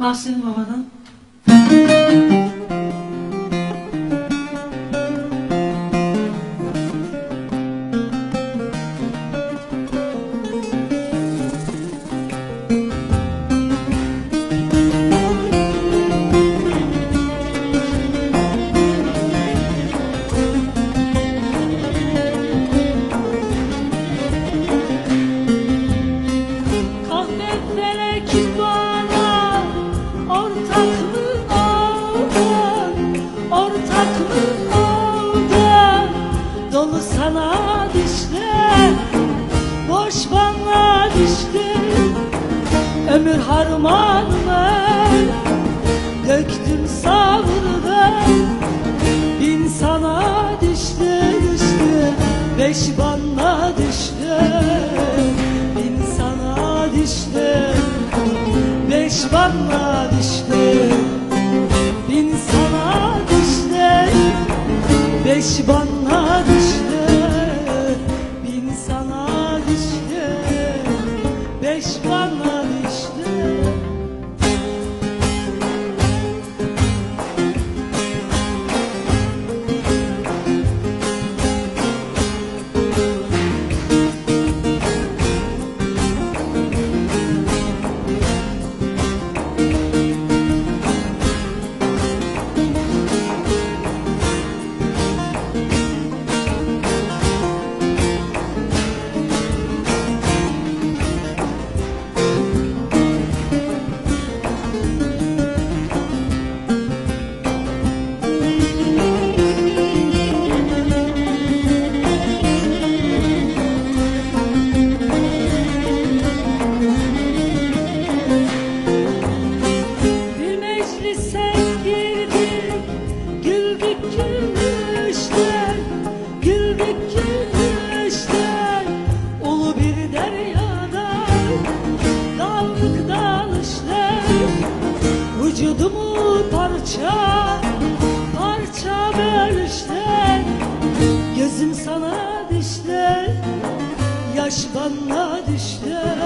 Mahsun babadan. Dolu sana düşler, boş bana düştün. Ömür harmanını döktüm savurdum. Bin sana düştü düştü, beş bana düştü. Bin sana düştü, beş bana düştü. Bin sana beş bana düştü. Parça, parça bölüşler. Gözüm sana düşler, yaş bana düşler.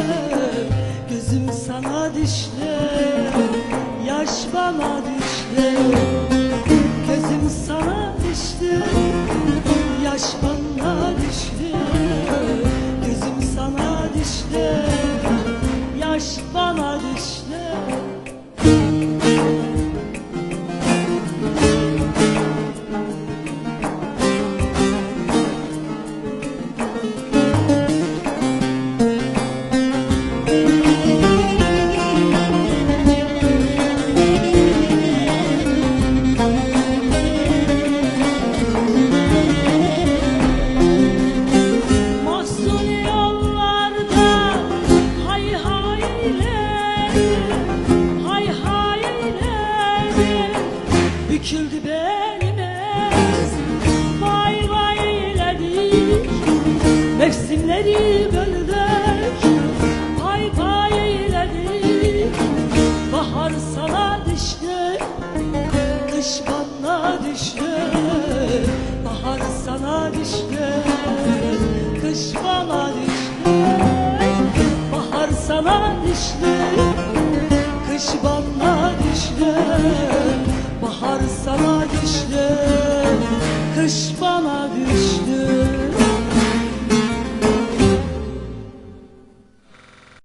Gözüm sana düşler, yaş bana düşler. Gözüm sana düştü, kış bana düştü. Bahar sana düştü. Kış bana düştü. Bahar sana düştü. Kış bana